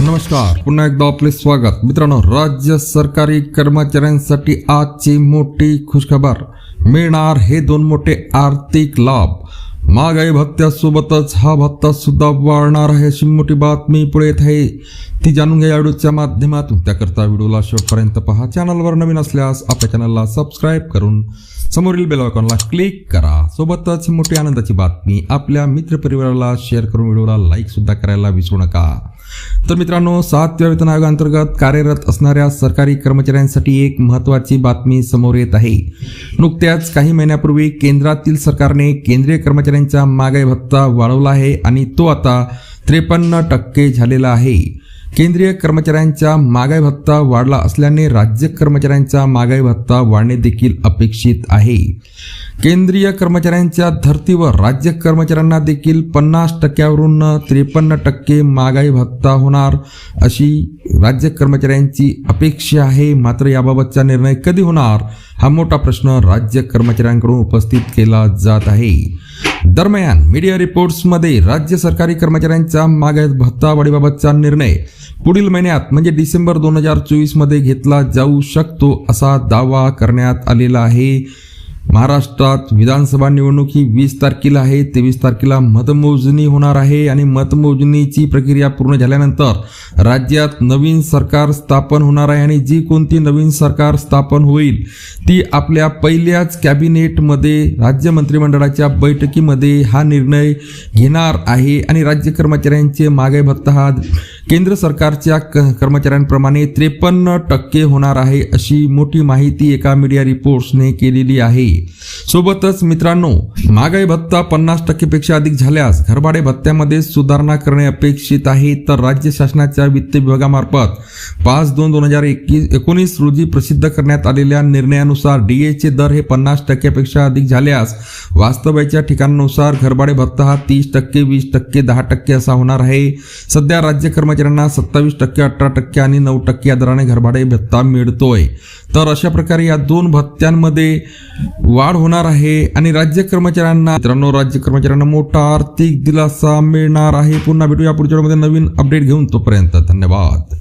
नमस्कार पुन्हा एकदा आपले स्वागत. मित्रांनो राज्य सरकारी कर्मचाऱ्यांसाठी आजची मोठी खुशखबर. मिळणार हे दोन मोठे आर्थिक लाभ. महागाई भत्त्यासोबतच हा भत्ता सुद्धा वाढणार आहे अशी मोठी बातमी पुढे येत आहे. ती जाणून घ्या व्हिडिओच्या माध्यमातून. त्याकरता व्हिडिओला शेवटपर्यंत पहा. चॅनलवर नवीन असल्यास आपल्या चॅनलला सबस्क्राईब करून समोरील बेल आयकॉनला क्लिक करा. सोबतच मोठी आनंदाची बातमी आपल्या मित्रपरिवाराला शेअर करून व्हिडिओला लाईक सुद्धा करायला विसरू नका. तर मित्रांनो सातव्या वेतन आयोगाअंतर्गत कार्यरत असणाऱ्या सरकारी कर्मचाऱ्यांसाठी एक महत्त्वाची बातमी समोर येत आहे. नुकत्याच काही महिन्यापूर्वी केंद्रातील सरकारने केंद्रीय कर्मचाऱ्यांचा महागाई भत्ता वाढवला आहे आणि तो आता त्रेपन्न टक्के झालेला आहे. केंद्रीय कर्मचाऱ्यांचा महागाई भत्ता वाढला असल्याने राज्य कर्मचाऱ्यांचा महागाई भत्ता वाढणे देखील अपेक्षित आहे. केंद्रीय कर्मचाऱ्यांच्या धर्तीवर राज्य कर्मचाऱ्यांना देखील पन्नास टक्क्यावरून त्रेपन्न टक्के महागाई भत्ता होणार अशी राज्य कर्मचाऱ्यांची अपेक्षा आहे. मात्र याबाबतचा निर्णय कधी होणार हा मोठा प्रश्न राज्य कर्मचाऱ्यांकडून उपस्थित केला जात आहे. दरम्यान मीडिया रिपोर्ट्समध्ये राज्य सरकारी कर्मचाऱ्यांच्या महागाई भत्ता वाढीबाबतचा निर्णय पुढील महिन्यात म्हणजे डिसेंबर दोन हजार चोवीसमध्ये घेतला जाऊ शकतो असा दावा करण्यात आलेला आहे. महाराष्ट्रात विधानसभा निवडणूक ही वीस तारखेला आहे. तेवीस तारखेला मतमोजणी होणार आहे आणि मतमोजणीची प्रक्रिया पूर्ण झाल्यानंतर राज्यात नवीन सरकार स्थापन होणार आहे आणि जी कोणती नवीन सरकार स्थापन होईल ती आपल्या पहिल्याच कॅबिनेटमध्ये राज्य मंत्रिमंडळाच्या बैठकीमध्ये हा निर्णय घेणार आहे आणि राज्य कर्मचाऱ्यांचे मागे भत्ता हा केंद्र सरकारच्या क कर्मचाऱ्यांप्रमाणे त्रेपन्न टक्के होणार आहे अशी मोठी माहिती एका मीडिया रिपोर्ट्सने केलेली आहे. सोबतच मित्रांनो महागाई भत्ता पन्नास टक्केपेक्षा अधिक झाल्यास घरभाडे भत्त्यामध्ये सुधारणा करणे अपेक्षित आहे. तर राज्य शासनाच्या वित्त विभागामार्फत पाच दोन दोन हजार एकवीस एकोणीस रोजी प्रसिद्ध करण्यात आलेल्या निर्णयानुसार डीएचे दर हे पन्नास टक्क्यापेक्षा अधिक झाल्यास वास्तव्याच्या ठिकाणानुसार घरभाडे भत्ता हा तीस टक्के वीस टक्के दहा टक्के असा होणार आहे. सध्या राज्य कर्मचाऱ्यांना सत्तावीस टक्के अठरा टक्के आणि नऊ टक्के या दराने घरभाडे भत्ता मिळतोय. तर अशा प्रकारे या दोन भत्त्यांमध्ये वाढ होणार आहे आणि राज्य कर्मचाऱ्यांना मित्रांनो राज्य कर्मचाऱ्यांना मोठा आर्थिक दिलासा मिळणार आहे. पुन्हा भेटूया पुढच्या नवीन अपडेट घेऊन तोपर्यंत धन्यवाद.